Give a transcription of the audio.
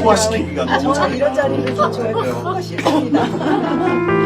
소화시키기가 너무 잘 이런 자리를 될 것같습니다